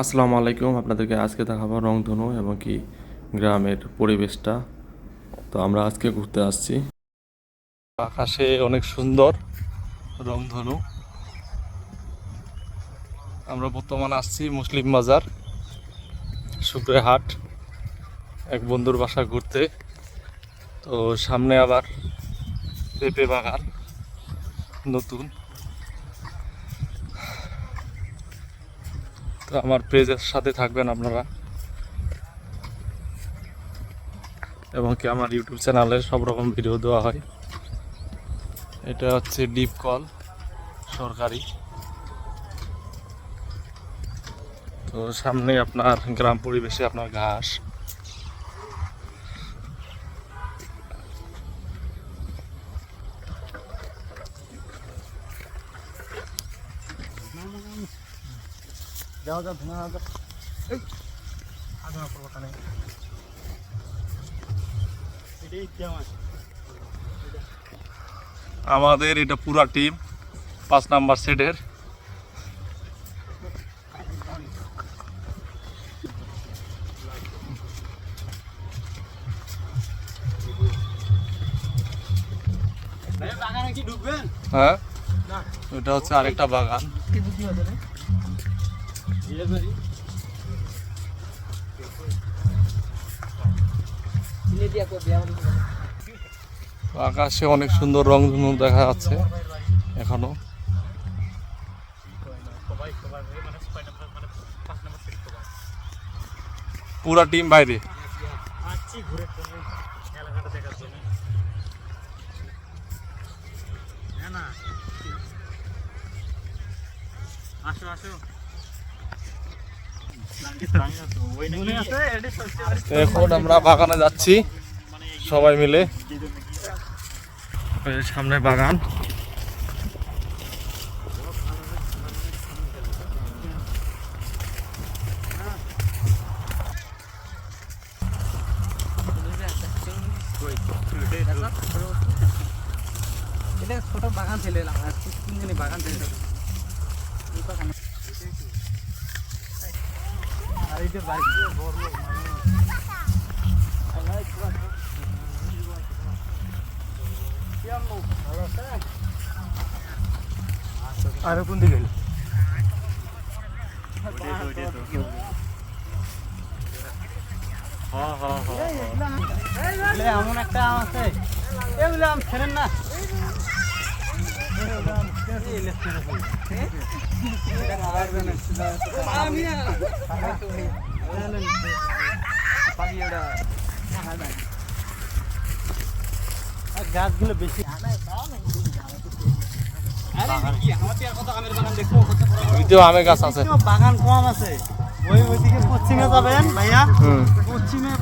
আসসালামু আলাইকুম, আপনাদেরকে আজকে দেখাবো রংধনু এবং কি গ্রামের পরিবেশটা। তো আমরা আজকে ঘুরতে আসছি। আকাশে অনেক সুন্দর রংধনু। আমরা বর্তমানে আসছি মুসলিম বাজার, শুক্রে হাট, এক বন্ধুর বাসা ঘুরতে। তো সামনে আবার পেঁপে বাগান, নতুন। আমার পেজের সাথে থাকবেন আপনারা। এবং কি আমার ইউটিউব চ্যানেলে সব রকম ভিডিও দেওয়া হয়। এটা হচ্ছে ডিপ কল সরকারি। তো সামনে আপনার গ্রাম পরিবেশে আপনার ঘাস। যাও যাও ধোঁয়া যাও এই আধা নেই এটাই কেমন আমাদের এটা পুরা টিম পাঁচ নাম্বার সেটের। হ্যাঁ? না। এটা হচ্ছে আরেকটা বাগান। রে আকাশে অনেক সুন্দর রংধনু দেখা যাচ্ছে এখনও। পুরা টিম বাইরে। আসো আসো মনে আছে এটা সত্যি তো এখন আমরা বাগানে যাচ্ছি সবাই মিলে। সামনে বাগান। ছোট বাগান ছিল তিনজনই বাগান ছিল। আর এই যে বাড়ি। আর কোন দিকে এমন একটা আছে। এগুলো আম ছেড়েন না। গাছগুলো বেশি আমের গাছ আছে। বাগান কম আছে। ওই ওইদিকে পশ্চিমে যাবেন ভাইয়া। পশ্চিমে